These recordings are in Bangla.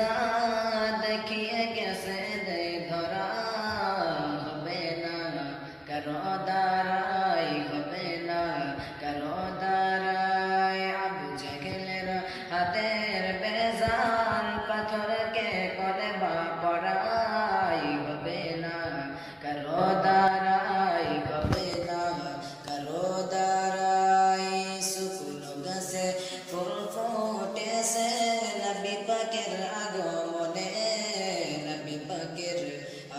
মজেজা দেখিয়ে গেছে দে ধরা হবে না কারও দ্বারাই হবে না কারও দ্বারাই আবু জেগেলের হাতের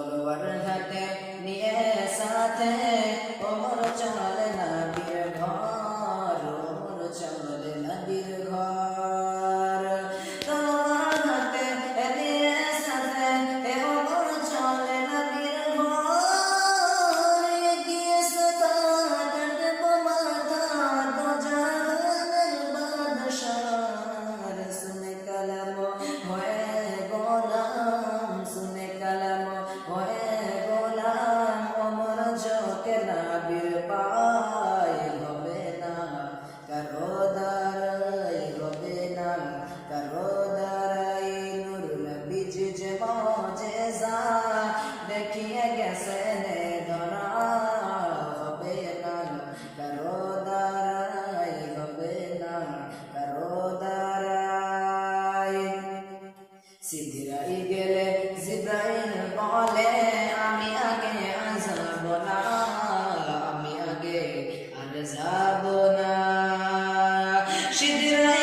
তলোয়ার হাতে নিয়ে সাথে ওমর চলে নবীর দেখিয়ে গেছে ধরা? হবে না কারও দ্বারাই হবে না, কারও দ্বারাই। সিদ্ধিরাই গেলে জিব্রাইল বলে, আমি আগে আসব না, আমি আগে আর যাব না। সিদ্ধিরাই